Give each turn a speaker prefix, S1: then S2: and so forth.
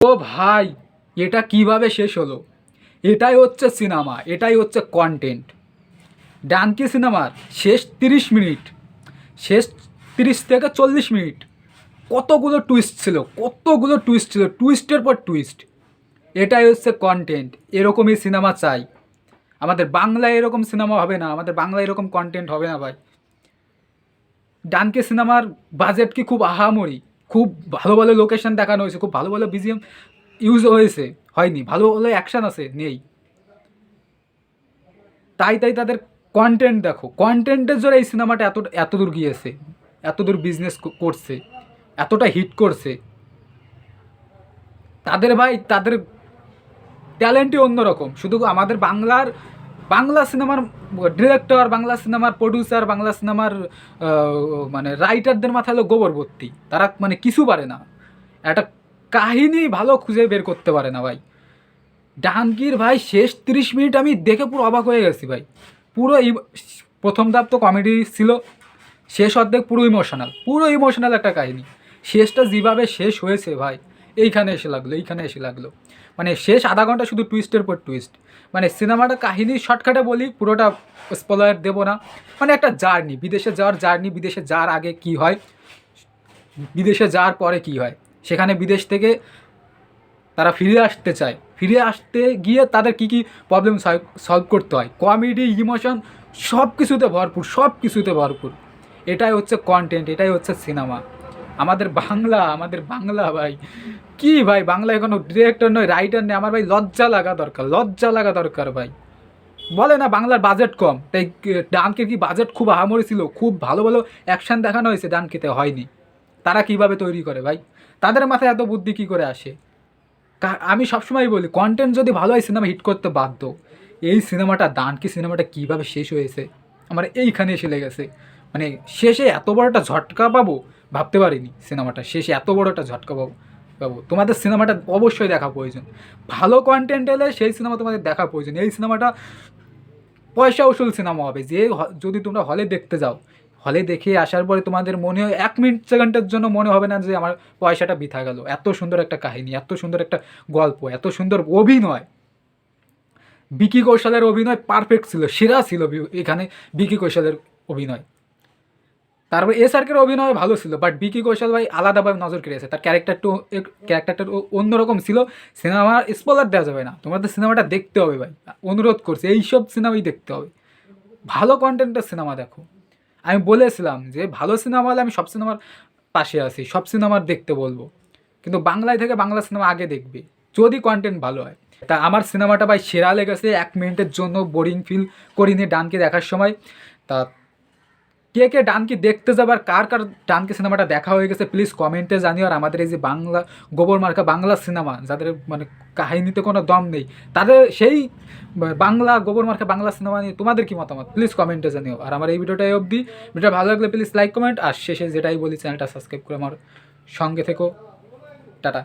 S1: ও ভাই, এটা কীভাবে শেষ হলো? এটাই হচ্ছে সিনেমা, এটাই হচ্ছে কন্টেন্ট ডানকি সিনেমার শেষ তিরিশ মিনিট, শেষ তিরিশ থেকে চল্লিশ মিনিট, কতগুলো টুইস্ট ছিল, কতগুলো টুইস্ট ছিল টুইস্টের পর টুইস্ট এটাই হচ্ছে কন্টেন্ট এরকমই সিনেমা চাই। আমাদের বাংলায় এরকম সিনেমা হবে না, আমাদের বাংলায় এরকম কন্টেন্ট হবে না ভাই। ডানকে সিনেমার বাজেট কি খুব আহামরি? খুব ভালো ভালো লোকেশন দেখানো হয়েছে, খুব ভালো ভালো বিজিএম ইউজ হয়েছে, হয়নি। ভালো ভালো অ্যাকশান আছে, নেই। তাই তাই তাদের কন্টেন্ট দেখো। কন্টেন্টের জন্য এই সিনেমাটা এত এত দূর গিয়েছে, এত দূর বিজনেস করছে, এতটা হিট করছে। তাদের ভাই, তাদের ট্যালেন্টই অন্যরকম। শুধু আমাদের বাংলার বাংলা সিনেমার ডিরেক্টর, বাংলা সিনেমার প্রডিউসার বাংলা সিনেমার মানে রাইটারদের মাথায় হলো গোবর ভর্তি তারা মানে কিছু পারে না। একটা কাহিনী ভালো খুঁজে বের করতে পারে না ভাই। ডানকির ভাই, শেষ তিরিশ মিনিট আমি দেখে পুরো অবাক হয়ে গেছি ভাই। পুরো প্রথম ধাপ তো কমেডি ছিল। শেষ অর্ধেক পুরো ইমোশনাল পুরো ইমোশনাল একটা কাহিনী। শেষটা যেভাবে শেষ হয়েছে ভাই এইখানে এসে লাগল, এইখানে এসে লাগল। মানে শেষ আধা ঘণ্টা শুধু টুইস্টের পর টুইস্ট মানে সিনেমাটা কাহিনী শর্টকাটে বলি, পুরোটা স্পলার দেবো না। মানে একটা জার্নি বিদেশে যাওয়ার জার্নি বিদেশে যাওয়ার আগে কি হয়? বিদেশে যাওয়ার পরে কি হয়? সেখানে বিদেশ থেকে তারা ফিরে আসতে চায়। ফিরে আসতে গিয়ে তাদের কী কী প্রবলেম সলভ করতে হয়? কমেডি ইমোশন সব কিছুতে ভরপুর সব কিছুতে ভরপুর। এটাই হচ্ছে কন্টেন্ট এটাই হচ্ছে সিনেমা আমাদের বাংলা আমাদের বাংলা ভাই। কি ভাই, বাংলায় কোনো ডিরেক্টর নয় রাইটার নেই। আমার ভাই লজ্জা লাগা দরকার, লজ্জা লাগা দরকার ভাই। বলে না, বাংলার বাজেট কম। তাই ডানকে কি বাজেট খুব আহামরি ছিল? খুব ভালো ভালো অ্যাকশন দেখানো হয়েছে ডানকেতে, হয়নি। তারা কীভাবে তৈরি করে ভাই? তাদের মাথায় এত বুদ্ধি কী করে আসে? আমি সবসময় বলি কন্টেন্ট যদি ভালো হয় সিনেমা হিট করতে বাধ্য। এই সিনেমাটা দানকি সিনেমাটা কীভাবে শেষ হয়েছে? আমার এইখানে এসে লেগেছে। মানে শেষে এত বড় একটা ঝটকা পাবো ভাবতে পারিনি সিনেমাটা। শেষে এত বড় একটা ঝটকা পাবো পাবো তোমাদের সিনেমাটা অবশ্যই দেখা প্রয়োজন। ভালো কন্টেন্ট এলে সেই সিনেমা তোমাদের দেখা প্রয়োজন। এই সিনেমাটা পয়সা উসুল সিনেমা হবে। যে যদি তোমরা হলে দেখতে যাও, হলে দেখে আসার পরে তোমাদের মনে হয়, এক মিনিট সেকেন্ডের জন্য মনে হবে না যে আমার পয়সাটা বৃথা গেল। এত সুন্দর একটা কাহিনী, এত সুন্দর একটা গল্প, এত সুন্দর অভিনয়। বিকি কৌশলের অভিনয় পারফেক্ট ছিল, সেরা ছিল এখানে বিকি কৌশলের অভিনয়। তারপর এস আরকের অভিনয় ভালো ছিল বাট বিকি কৌশল ভাই আলাদাভাবে নজর কেড়েছে। তার ক্যারেক্টারটা ক্যারেক্টারটা অন্যরকম ছিল। সিনেমা স্পলার দেওয়া যাবে না। তোমাদের সিনেমাটা দেখতে হবে ভাই। অনুরোধ করছি, এইসব সিনেমাই দেখতে হবে। ভালো কন্টেন্টের সিনেমা দেখো। আমি বলেছিলাম যে, ভালো সিনেমা হলে আমি সব সিনেমার পাশে আছি, সব সিনেমার দেখতে বলব। কিন্তু বাংলায় থেকে বাংলা সিনেমা আগে দেখবে, যদি কন্টেন্ট ভালো হয়। তা আমার সিনেমাটা ভাই সেরা লেগেছে, এক মিনিটের জন্য বোরিং ফিল করিনি ডানকে দেখার সময়। তা কে কে ডানকি দেখতে যাবার কার কার ডানকি সিনেমাটা দেখা হয়ে গেছে প্লিজ কমেন্টে জানিও। আর আমাদের এই যে বাংলা, গোবর মার্কা বাংলা সিনেমা, যাদের মানে কাহিনীতে কোনো দম নেই, তাদের সেই বাংলা, গোবর মার্কা বাংলা সিনেমা নিয়ে তোমাদের কি মতামত? প্লিজ কমেন্টে জানিও। আর আমার এই ভিডিওটাই অবধি। ভিডিও ভালো লাগলে প্লিজ লাইক কমেন্ট আর শেষে যেটাই বলি চ্যানেলটা সাবস্ক্রাইব করে আমার সঙ্গে থেকো। টাটা।